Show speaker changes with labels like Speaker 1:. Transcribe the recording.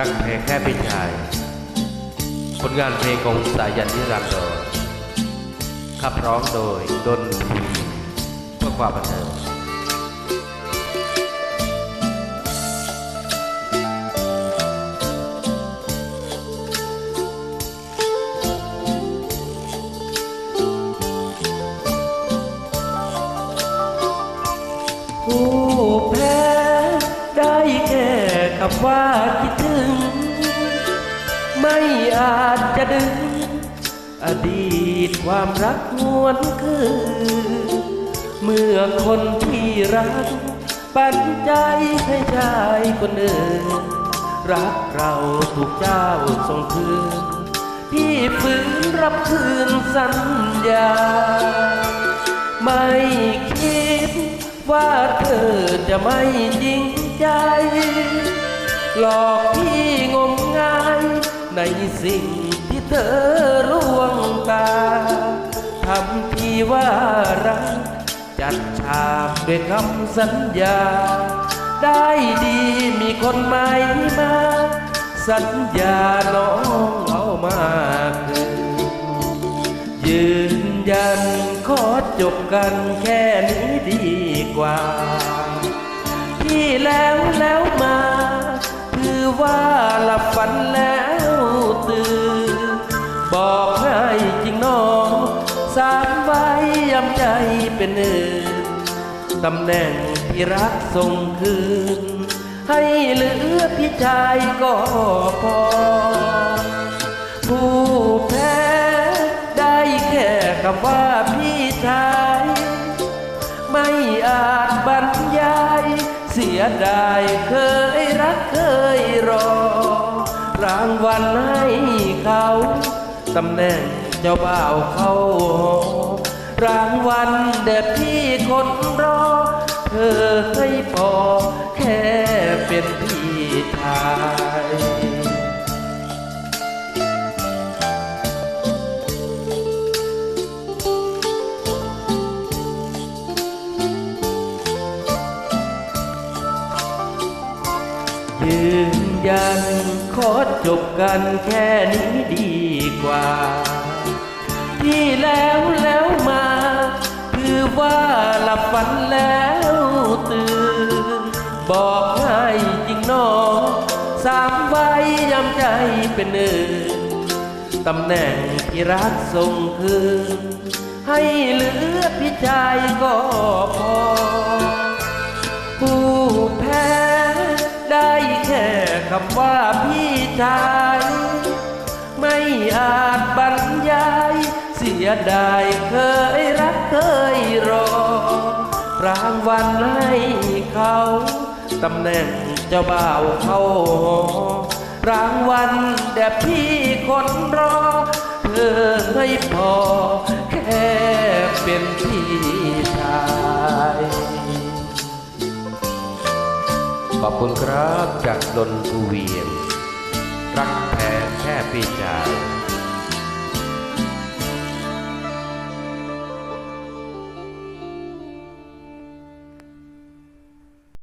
Speaker 1: รักแพ้แค่เป็นชาย ผลงานเพลงของสายันนิรันดร์ขับร้องโดยดนทวีเพื่อความบันเทิง
Speaker 2: ผู้แพ้ คำว่าคิดถึง ไม่อาจจะดึง อดีตความรักงวนคืนเมื่อคนที่รัก ปันใจให้ชายคนอื่น รักเราถูกเจ้าส่งคืนพี่ฝืนรับคืนสัญญา ไม่คิดว่าเธอจะไม่จริงใจ หลอกพี่งมงายในสิ่งที่เธอล่วงตาทำพี่ว่ารัก จัดฉากด้วยคำสัญญา ได้ดีมีคนใหม่มา สัญญาน้องเอามาคืนยืนยันขอจบกันแค่นี้ดีกว่าที่แล้วแล้วมา บอกให้จริงน้องสามไว้ยำใจเป็นหนึ่งตำแหน่งที่รักส่งคืน ให้เหลือพี่ชายก็พอ ผู้แพ้ได้แค่คำว่าพี่ชาย ไม่อาจบรรยาย เสียดายเคยรักเคยรอ รางวัลให้เขา ตำแหน่งเจ้าบ่าวเข้าหอรางวัลเด็ดพี่คนรอ เธอให้พอแค่เป็นพี่ชายยืนยัน ขอจบกันแค่นี้ดีกว่า ที่แล้วแล้วมา คือว่าหลับฝันแล้วตื่น บอกให้จริงน้องสามไว้ยำใจเป็นหนึ่งตำแหน่งที่รักส่งคืนให้เหลือพี่ชายก็พอำว่าพี่ชายไม่อาจบรรยาย เสียดายเคยรักเคยรอ รางวัลให้เขาตำแหน่งเจ้าบ่าวเขารางวัลแด่พี่คนรอ เธอให้พอ
Speaker 1: ขอบคุณครับจากดนทูเวียน
Speaker 2: รักแท้แค่พี่จ๋า